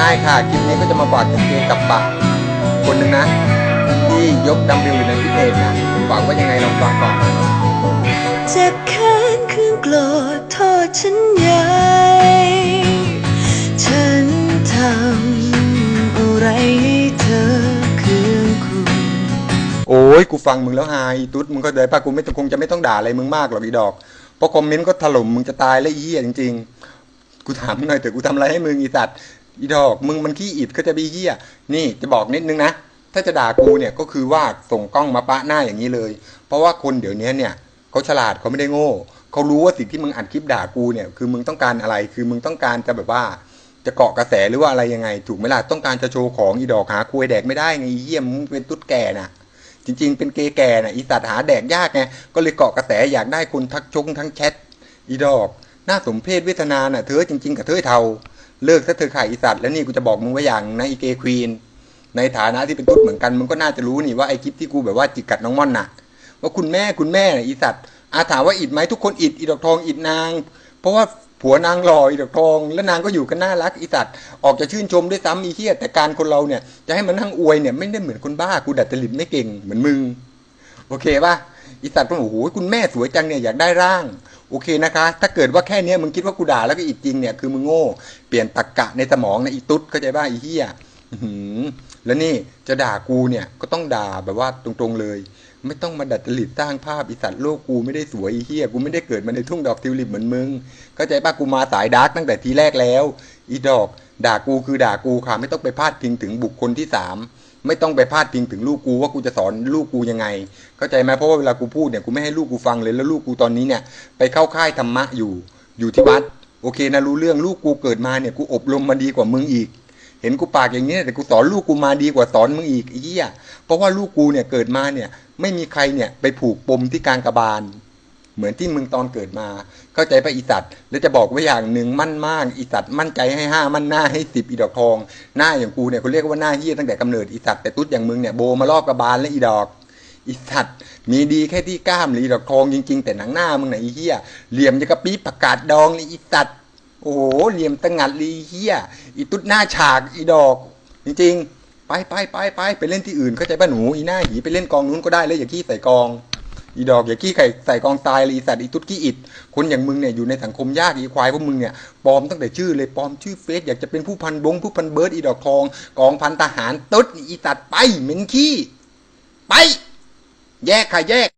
ใช่ค่ะ คลิปนี้ก็จะมาฝากถึงเกย์กับปะคนหนึ่งนะ ที่ยกดัมเบลอยู่ในพิเศษนะฝากว่ายังไงลองฟังก่อนเจ็บแค้นเครื่องโกรธโทษฉันใหญ่ฉันทำอะไรให้เธอเครื่องคุณ โอ้ยกูฟังมึงแล้วไฮตุ๊ดมึงก็เลยป่ะกูไม่ต้องคงจะไม่ต้องด่าอะไรมึงมากหรอกอีดอก เพราะคอมเมนต์ก็ถล่มมึงจะตายแล้วไอ้เหี้ยจริงๆ กูถามมึงหน่อยเถอะกูทำอะไรให้มึงอีสัตว์ อีดอกมึงมันขี้อิดก็จะไปเหี้ยนี่จะบอกนิดนึงนะถ้าจะด่ากูเนี่ยก็คือว่าส่งกล้องมาปะหน้าอย่างนี้เลย เพราะว่าคนเดี๋ยวนี้เนี่ยเขาฉลาดเขาไม่ได้โง่เขารู้ว่าสิ่งที่มึงอัดคลิปด่ากูเนี่ยคือมึงต้องการอะไร คือมึงต้องการจะแบบว่า จะเกาะกระแสหรือว่าอะไรยังไง ถูกไหมล่ะต้องการจะโชว์ของอีดอกหาคุยแดกไม่ได้ไงเหี้ยมึงเป็นตุ๊ดแก่น่ะ จริง ๆ เป็นเกย์แก่น่ะอีสัตว์หาแดกยากไงก็เลยเกาะกระแสอยากได้คนทักชงทั้งแชทอีดอกน่าสมเพศเวทนาน่ะเธอจริง ๆ กับเธอเทา เลิกซะเธอขายอีสัตว์แล้วนี่กูจะบอกมึงไว้อย่างนะอีเกควีนในฐานะที่เป็นตุ๊ดเหมือนกันมึงก็น่าจะรู้นี่ว่าไอคลิปที่กูแบบว่าจิกกัดน้องม่อนน่ะ ว่าคุณแม่คุณแม่น่ะอีสัตว์อาถามว่าอิดไหมทุกคนอิดอีดอกทองอิดนาง เพราะว่าผัวนางหล่ออีดอกทอง แล้วนางก็อยู่กันน่ารักอีสัตว์ออกจะชื่นชมด้วยซ้ำอีเหี้ยแต่การคนเราเนี่ยจะให้มันนั่งอวยเนี่ยไม่ได้เหมือนคนบ้ากูดัดจริตไม่เก่งเหมือนมึงโอเคป่ะ อีสัตว์ก็บอกโอ้โหคุณแม่สวยจังเนี่ยอยากได้ร่าง โอเคนะคะ ถ้าเกิดว่าแค่เนี้ยมึงคิดว่ากูด่าแล้วก็อิดจริงเนี่ยคือมึงโง่เปลี่ยนตรกกะในสมองนะอีตุ๊ดเข้าใจป่ะอีเหี้ยแล้วนี่จะด่ากูเนี่ยก็ต้องด่าแบบว่าตรงๆเลย ไม่ต้องมาดัดจริตสร้างภาพอีสัตว์โลกกูไม่ได้สวยอีเหี้ยกูไม่ได้เกิดมาในทุ่งดอกทิวลิปเหมือนมึงเข้าใจป่ะกูมาสายดาร์กตั้งแต่ทีแรกแล้ว อีดอก ด่ากูคือด่ากูค่ะไม่ต้องไปพาดพิงถึงบุคคลที่สาม ไม่ต้องไปพาดพิงถึงลูกกูว่ากูจะสอนลูกกูยังไง เข้าใจไหมเพราะว่าเวลากูพูดเนี่ยกูไม่ให้ลูกกูฟังเลยแล้วลูกกูตอนนี้เนี่ยไปเข้าค่ายธรรมะอยู่อยู่ที่วัด โอเคนะรู้เรื่องลูกกูเกิดมาเนี่ยกูอบรมมาดีกว่ามึงอีก เห็นกูปากอย่างนี้แต่กูสอนลูกกูมาดีกว่าสอนมึงอีกไอ้เหี้ยเพราะว่าลูกกูเนี่ยเกิดมาเนี่ยไม่มีใครเนี่ยไปผูกปมที่กลางกระบาล เหมือนที่มึงตอนเกิดมา เข้าใจปะอีสัตว์แล้วจะบอกไว้อย่างหนึ่งมั่นมากอีสัตว์มั่นใจให้ห้ามั่นหน้าให้สิบอีดอกทอง หน้าอย่างกูเนี่ยเขาเรียกว่าหน้าเฮี้ยตั้งแต่กำเนิดอีสัตว์แต่ตุ๊ดอย่างมึงเนี่ยโบมารอบกระบาลและอีดอกอีสัตว์มีดีแค่ที่กล้ามหรืออีดอกทองจริง ๆ แต่หนังหน้ามึงไหนะอีเหี้ยเหลี่ยมจะกระปี๊บประกาศดองเลยอีสัตว์โอ้โหเหลี่ยมตะงัดลีเหี้ยอีตุ๊ดหน้าฉากอีดอก จริงๆไปไปไปไปไปเล่นที่อื่นเข้าใจป่ะหนูอีหน้าหีไปเล่นกองนู้นก็ได้เลยอย่าขี้ใส่กอง อีดอกอย่าขี้ไก่ใส่กองตายเลยอีสัตว์อีตุ๊ดขี้อิด คนอย่างมึงเนี่ยอยู่ในสังคมยากอีควายพวกมึงเนี่ยปลอมตั้งแต่ชื่อเลยปลอมชื่อเฟซอยากจะเป็นผู้พันบงผู้พันเบิร์ดอีดอกทอง กองพันทหารตุ๊ดอีสัตว์ไปเหม็นขี้ ไป แยกค่ะแยก